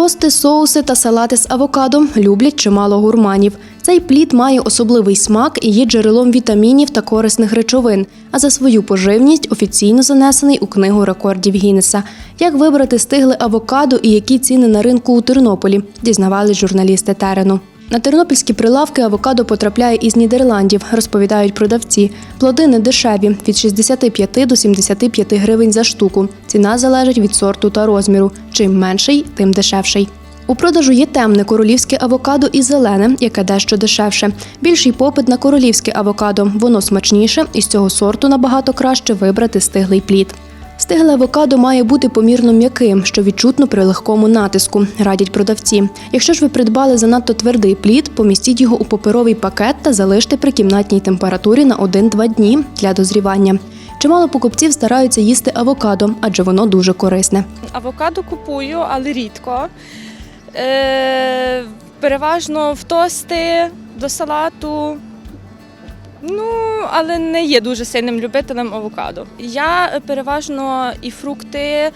Тости, соуси та салати з авокадо люблять чимало гурманів. Цей плід має особливий смак і є джерелом вітамінів та корисних речовин. А за свою поживність офіційно занесений у книгу рекордів Гіннеса. Як вибрати стигли авокадо і які ціни на ринку у Тернополі, дізнавались журналісти терену. На тернопільські прилавки авокадо потрапляє із Нідерландів, розповідають продавці. Плоди не дешеві від 65 до 75 гривень за штуку. Ціна залежить від сорту та розміру. Чим менший, тим дешевший. У продажу є темне королівське авокадо і зелене, яке дещо дешевше. Більший попит на королівське авокадо. Воно смачніше, і з цього сорту набагато краще вибрати стиглий плід. Стигле авокадо має бути помірно м'яким, що відчутно при легкому натиску, радять продавці. Якщо ж ви придбали занадто твердий плід, помістіть його у паперовий пакет та залиште при кімнатній температурі на 1-2 дні для дозрівання. Чимало покупців стараються їсти авокадо, адже воно дуже корисне. Авокадо купую, але рідко. Е, переважно в тости, до салату. Ну, але не є дуже сильним любителем авокадо. Я переважно і фрукти,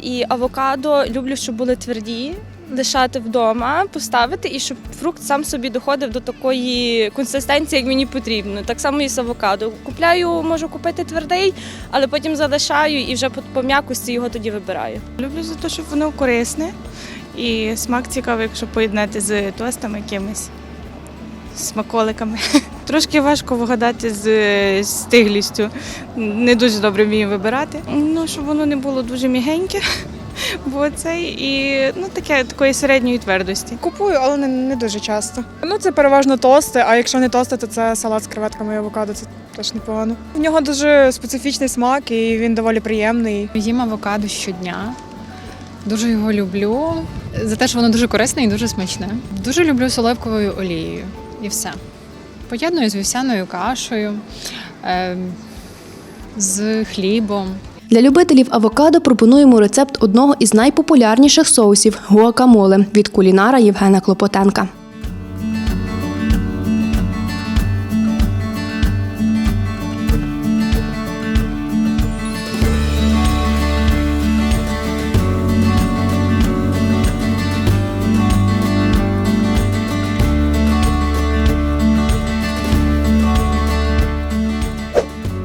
і авокадо люблю, щоб були тверді, лишати вдома, поставити, і щоб фрукт сам собі доходив до такої консистенції, як мені потрібно. Так само і з авокадо. Купляю, можу купити твердий, але потім залишаю і вже по м'якості його тоді вибираю. Люблю за те, щоб воно корисне і смак цікавий, якщо поєднати з тостами якимись смаколиками. Трошки важко вигадати з стиглістю. Не дуже добре вмію вибирати. Ну, щоб воно не було дуже мігеньке, бо це і ну, таке такої середньої твердості. Купую, але не, не дуже часто. Ну це переважно тости, а якщо не тости, то це салат з креветками і авокадо. Це теж непогано. В нього дуже специфічний смак і він доволі приємний. Їм авокадо щодня. Дуже його люблю. За те, що воно дуже корисне і дуже смачне. Дуже люблю з оливковою олією. І все. Поєдную з вівсяною кашею, е, з хлібом. Для любителів авокадо пропонуємо рецепт одного із найпопулярніших соусів гуакамоле від кулінара Євгена Клопотенка.